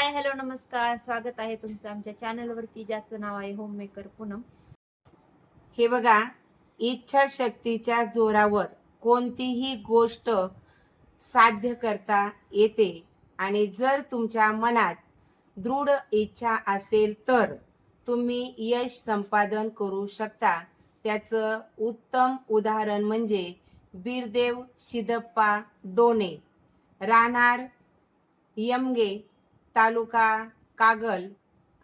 Hi hello नमस्कार. स्वागत आहे तुमचं आमच्या चॅनलवरती ज्याचं नाव आहे होम मेकर पूनम हे बघा इच्छाशक्तीच्या जोरावर कोणतीही गोष्ट साध्य करता येते आणि जर तुमच्या मनात दृढ इच्छा असेल तर तुम्ही यश संपादन करू शकता. त्याचं उत्तम उदाहरण म्हणजे बिरदेव शिदप्पा डोणे. राहणार यमगे तालुका कागल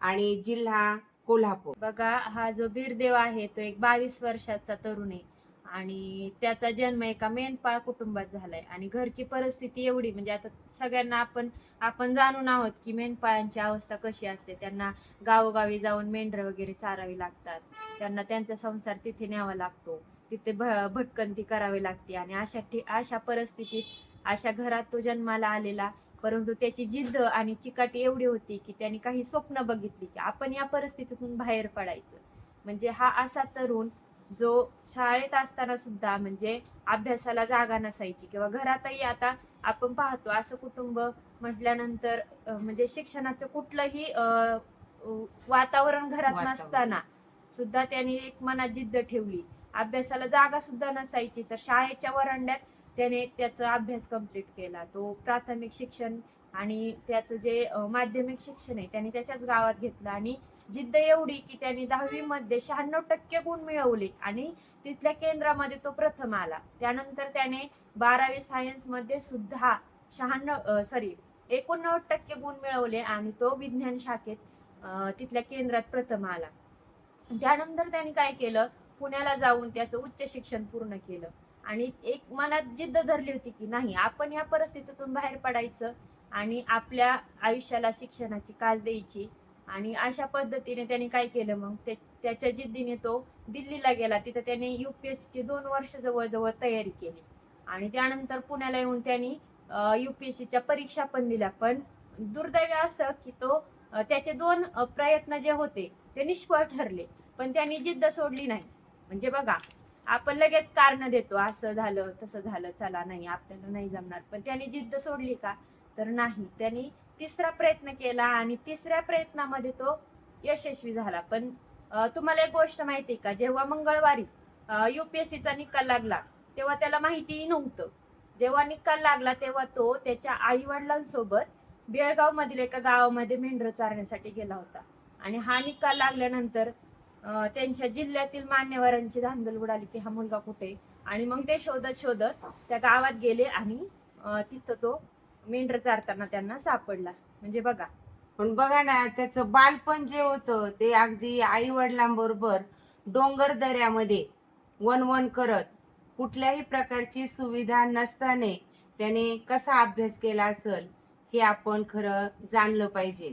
आणि जिल्हा कोल्हापूर. बघा हा जो बीरदेव आहे तो एक बावीस वर्षाचा तरुण आहे. आणि त्याचा जन्म एका मेंढपाळ कुटुंबात झालाय. आणि घरची परिस्थिती एवढी म्हणजे आता सगळ्यांना आपण आपण जाणून आहोत की मेंढपाळांची अवस्था कशी असते. त्यांना गावोगावी जाऊन मेंढरं वगैरे चारावी लागतात. त्यांना त्यांचा संसार तिथे न्यावा लागतो. तिथे भ- भटकंती करावी लागते. आणि अशा ठि- अशा परिस्थितीत अशा घरात तो जन्माला आलेला परंतु त्याची जिद्द आणि चिकाटी एवढी होती की त्यांनी काही स्वप्न बघितली की आपण या परिस्थितीतून बाहेर पडायचं. म्हणजे हा असा तरुण जो शाळेत असताना सुद्धा म्हणजे अभ्यासाला जागा नसायची किंवा घरातही आता आपण पाहतो असं कुटुंब म्हटल्यानंतर म्हणजे शिक्षणाचं कुठलंही वातावरण घरात. नसताना सुद्धा त्यांनी एक मनात जिद्द ठेवली. अभ्यासाला जागा सुद्धा नसायची. तर शाळेच्या वरांड्यात त्याने त्याचा अभ्यास कंप्लीट केला. तो प्राथमिक शिक्षण आणि त्याचं जे माध्यमिक शिक्षण आहे त्याने त्याच्याच गावात घेतलं आणि जिद्द एवढी की त्यांनी दहावीमध्ये शहाण्णव टक्के गुण मिळवले आणि तिथल्या केंद्रामध्ये तो प्रथम आला. त्यानंतर त्याने बारावी सायन्समध्ये सुद्धा शहाण्णव सॉरी एकोणनव्वद टक्के गुण मिळवले आणि तो विज्ञान शाखेत तिथल्या केंद्रात प्रथम आला. त्यानंतर त्यांनी काय केलं? पुण्याला जाऊन त्याचं उच्च शिक्षण पूर्ण केलं. आणि एक मनात जिद्द धरली होती की नाही आपण या परिस्थितीतून बाहेर पडायचं आणि आपल्या आयुष्याला शिक्षणाची कास द्यायची. आणि अशा पद्धतीने त्याने काय केलं मग? ते त्याच्या जिद्दीने तो दिल्लीला गेला. तिथं त्याने युपीएससी ची दोन वर्ष जवळजवळ तयारी केली. आणि त्यानंतर पुण्याला येऊन त्यांनी युपीएससीच्या परीक्षा पण दिल्या. पण दुर्दैवी असं की तो त्याचे दोन प्रयत्न जे होते ते निष्फळ ठरले. पण त्यांनी जिद्द सोडली नाही. म्हणजे बघा आपण लगेच कारण देतो असं झालं तसं झालं चला नाही आपल्याला नाही जमणार. पण त्यांनी जिद्द सोडली का? तर नाही. त्यांनी तिसरा प्रयत्न केला आणि तिसऱ्या प्रयत्नामध्ये तो यशस्वी झाला. पण तुम्हाला एक गोष्ट माहिती का? जेव्हा मंगळवारी युपीएससीचा निकाल लागला तेव्हा त्याला माहितीही नव्हतं. जेव्हा निकाल लागला तेव्हा तो त्याच्या आई वडिलांसोबत बेळगाव मधील एका गावामध्ये मेंढरं चारण्यासाठी गेला होता. आणि हा निकाल लागल्यानंतर त्यांच्या जिल्ह्यातील मान्यवरांची धांदल उडाली की हा मुलगा कुठे? आणि मग ते शोधत शोधत त्या गावात गेले आणि तिथं तो मेंढर चारताना त्यांना सापडला. म्हणजे बघा. पण बघा ना त्याचं बालपण जे होतं ते अगदी आई वडिलांबरोबर डोंगर दऱ्यामध्ये वनवन करत कुठल्याही प्रकारची सुविधा नसताना त्याने कसा अभ्यास केला असेल हे आपण खरं जाणलं पाहिजे.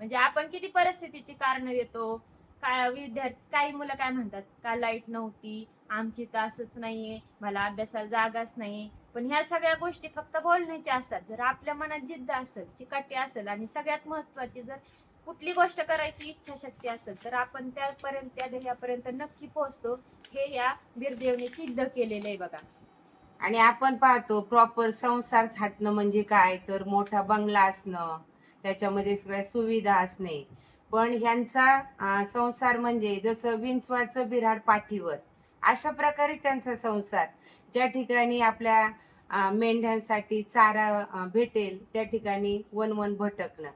म्हणजे आपण किती परिस्थितीची कारण देतो? काय विद्यार्थी काही मुलं काय म्हणतात का लाइट नव्हती? आमची तर असंच नाहीये. मला अभ्यासाला जागाच नाही पण ह्या सगळ्या गोष्टी फक्त बोलण्याच्या असतात. जर आपल्या मनात जिद्द असेल चिकाटी असेल आणि सगळ्यात महत्वाची जर कुठली गोष्ट करायची इच्छाशक्ती असेल तर आपण त्यापर्यंत त्या ध्येयापर्यंत नक्की पोहोचतो. हे या बिरदेवने सिद्ध केलेलं आहे बघा. आणि आपण पाहतो प्रॉपर संसार थाटणं म्हणजे काय? तर मोठा बंगला असणं त्याच्यामध्ये सगळ्या सुविधा असणे. पण ह्यांचा संसार म्हणजे जसं विंचवाचं बिराड पाठीवर अशा प्रकारे त्यांचा संसार. ज्या ठिकाणी आपल्या मेंढ्यांसाठी चारा भेटेल त्या ठिकाणी वन वन भटकणं.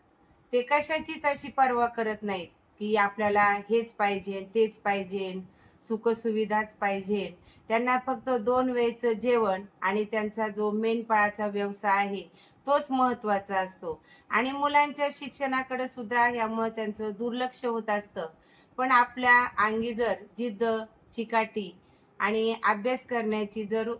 ते कशाचीच अशी पर्वा करत नाहीत की आपल्याला हेच पाहिजे तेच पाहिजे. सुखसुविधाच पाहिजे. त्यांना फक्त दोन वेळचं जेवण आणि त्यांचा जो मेंढपाळाचा व्यवसाय आहे तोच महत्त्वाचा असतो. आणि मुलांच्या शिक्षणाकडे सुद्धा यामुळे त्यांचं दुर्लक्ष होत असतं. पण आपल्या अंगी जर जिद्द चिकाटी आणि अभ्यास करण्याची जर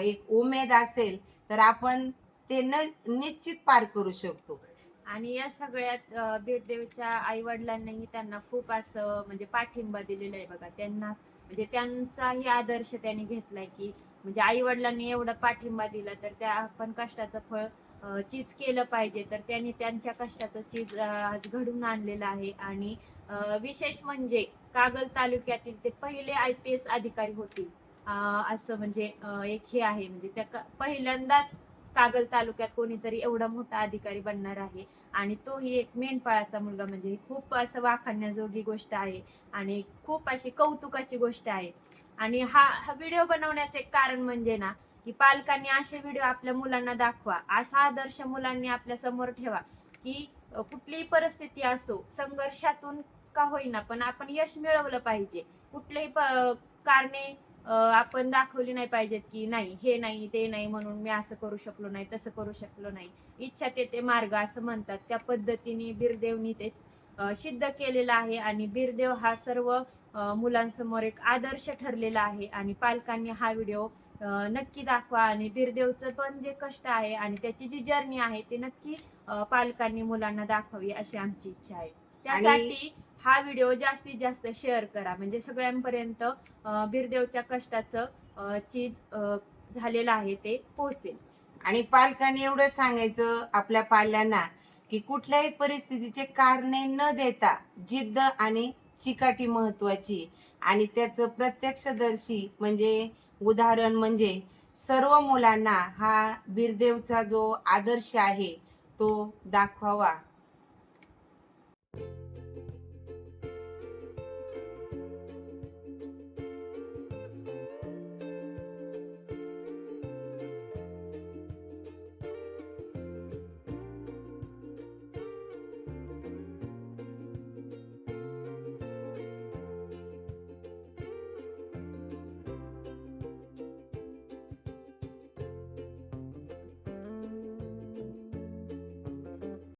एक उमेद असेल तर आपण ते न निश्चित पार करू शकतो. आणि या सगळ्यात भेददेवच्या भेटदेवच्या आई त्यांना खूप असं म्हणजे पाठिंबा दिलेला आहे बघा. त्यांना म्हणजे त्यांचाही आदर्श त्यांनी घेतलाय की म्हणजे आई वडिलांनी एवढा पाठिंबा दिला तर त्या आपण कष्टाचं फळ चीज केलं पाहिजे. तर त्यांनी त्यांच्या कष्टाचं चीज आज घडून आणलेलं आहे. आणि विशेष म्हणजे कागल तालुक्यातील ते पहिले आय पी एस अधिकारी होतील. असं म्हणजे एक हे आहे. म्हणजे त्या क- पहिल्यांदाच कागल तालुक्यात कोणीतरी एवढा मोठा अधिकारी बनणार आहे आणि तोही एक मेंढपाळाचा मुलगा म्हणजे ही खूप असं वाखाणण्याजोगी गोष्ट आहे आणि खूप अशी कौतुकाची गोष्ट आहे. आणि हा हा व्हिडिओ बनवण्याचे कारण म्हणजे ना की पालकांनी असे व्हिडिओ आपल्या मुलांना दाखवा असा आदर्श मुलांनी आपल्यासमोर ठेवा की कुठलीही परिस्थिती असो संघर्षातून का होईना पण आपण यश मिळवलं पाहिजे. कुठलेही प- कारणे आपण दाखवली नाही पाहिजेत की नाही हे नाही ते नाही म्हणून मी असं करू शकलो नाही तसं करू शकलो नाही. इच्छा ते ते मार्ग असं म्हणतात. त्या पद्धतीने बिरदेवनी ते सिद्ध केलेलं आहे आणि बिरदेव हा सर्व मुलांसमोर एक आदर्श ठरलेला आहे आणि पालकांनी हा व्हिडिओ नक्की दाखवा आणि बिरदेवचं पण जे कष्ट आहे आणि त्याची जी जर्नी आहे ते नक्की पालकांनी मुलांना दाखवावी अशी आमची इच्छा आहे. त्यासाठी हा व्हिडिओ जास्तीत जास्त शेअर करा. म्हणजे सगळ्यांपर्यंत बिरदेवच्या कष्टाचं चीज झालेलं आहे ते पोहोचेल. आणि पालकांनी एवढं सांगायचं आपल्या पाल्यांना की कुठल्याही परिस्थितीचे कारणे न देता जिद्द आणि चिकाटी महत्वाची. आणि त्याचं प्रत्यक्षदर्शी म्हणजे उदाहरण म्हणजे सर्व मुलांना हा बिरदेवचा जो आदर्श आहे तो दाखवावा.